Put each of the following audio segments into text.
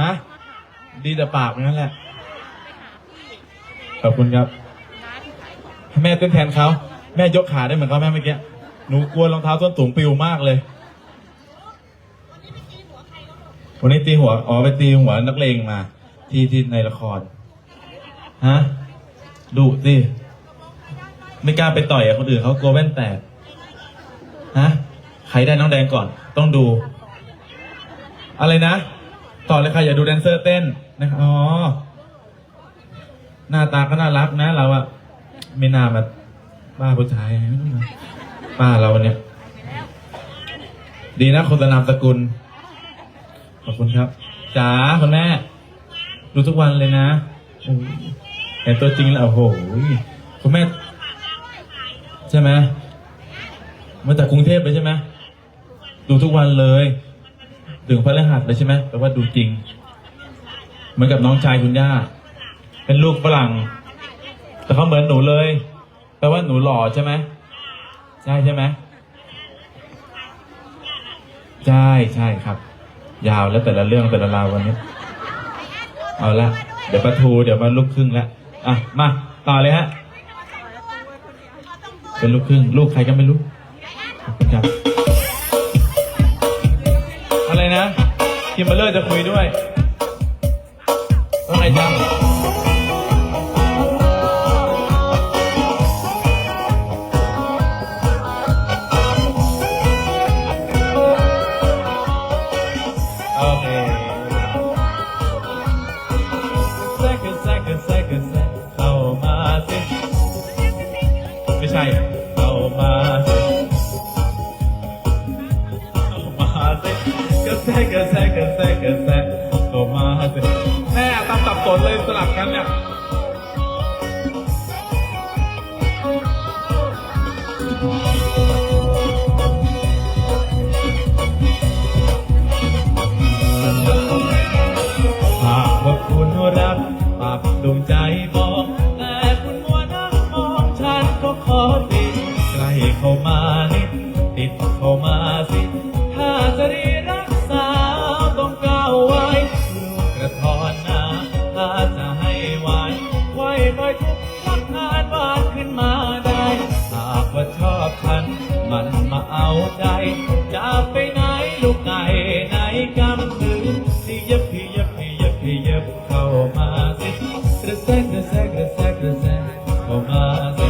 ฮะ ดีแต่ปากนั่นแหละ ขอบคุณครับ แม่เต้นแทนเขา แม่ยกขาได้เหมือนเขาแม่เมื่อกี้ หนูกลัวรองเท้าส้นสูงปิวมากเลย วันนี้ตีหัว อ๋อไปตีหัวนักเลงมา ที่ที่ในละคร ฮะ ดุสิ ไม่กล้าไปต่อยกับคนอื่นเขากลัวแว่นแตก ฮะ ใครได้น้องแดงก่อน ต้องดู อะไรนะ ต่อเลยค่ะอย่าดูแดนเซอร์เต้นนะครับอ๋อหน้าตาก็น่ารักนะ เราอะไม่น่ามาป้าผู้ชายป้าเราเนี่ย ดีนะคนละนามสกุล ขอบคุณครับจ๋าคุณแม่ดูทุกวันเลยนะเห็นตัวจริงแล้วโอ้โหคุณแม่ ใช่ไหมมาจากกรุงเทพเลยใช่ไหมดูทุกวันเลย ถึงพระรหัสเลยใช่ไหมแปลว่าดูจริง เหมือนกับน้องชายคุณย่า เป็นลูกฝรั่ง แต่เขาเหมือนหนูเลย แปลว่าหนูหล่อใช่ไหมใช่ใช่ไหมใช่ใช่ครับ ยาวแล้วแต่ละเรื่องแต่ละราววันนี้ เอาละเดี๋ยวประทูเดี๋ยวมาลูกครึ่งละอะมาต่อเลยฮะเป็นลูกครึ่ง ลูกใครก็ไม่รู้ครับ คิมเบอร์เลอร์จะคุยด้วยว่าไงจ๊ะ ซกกระแซกกระแซกกระแซกเข้ามาสิแม่ตามสับสนเลยสลับกันเนี่ยหากว่าคุณรักปากดวงใจบ ทุกทักทานบ้านขึ้นมาได้ หากว่าชอบฉัน มันมาเอาใจ จะไปไหนลูกไก่ไหนกำมือที่ยับพี่ยับพี่ยับพี่ยับเข้ามาสิกระแซกกระแซกกระแซกกระแซกเข้ามาสิ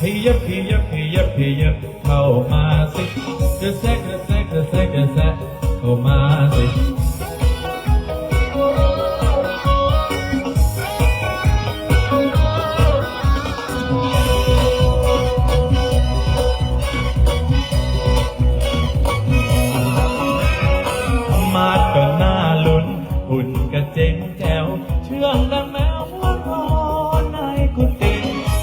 พี่ยับพี่ยับพี่ยับพี่ยับเข้ามาสิกระแซกกระแซกกระแซกกระแซกเข้ามาสิ งแจ๋วเชื่องดังแมวหัวคอนในกุฏิ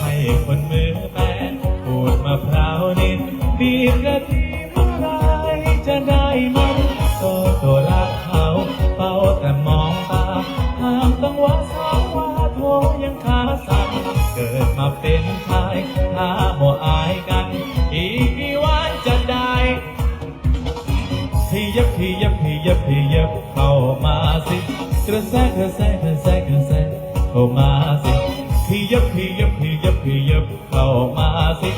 ให้คนมือแปนพูดมะพร้าวนินบีบกะทิเมื่อไรจะได้มันโตโตรักเขาเฝ้าแต่มองตาห้ามต้องว่าสาวว่าโทยังขาสั่นเกิดมาเป็นชายถ้าโมอายกัน พี่ยับขียับขียับขียับเข้ามาสิกระแสกระแสกระแสกระแสเข้ามาสิขียับขียับขียับขียับเข้ามาสิ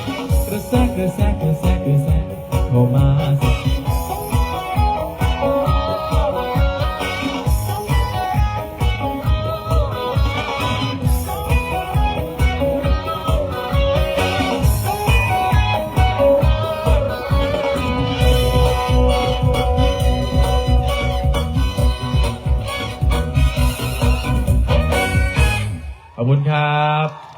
กระแสกระแสกระแสกระแสเข้ามา ขอบคุณครับ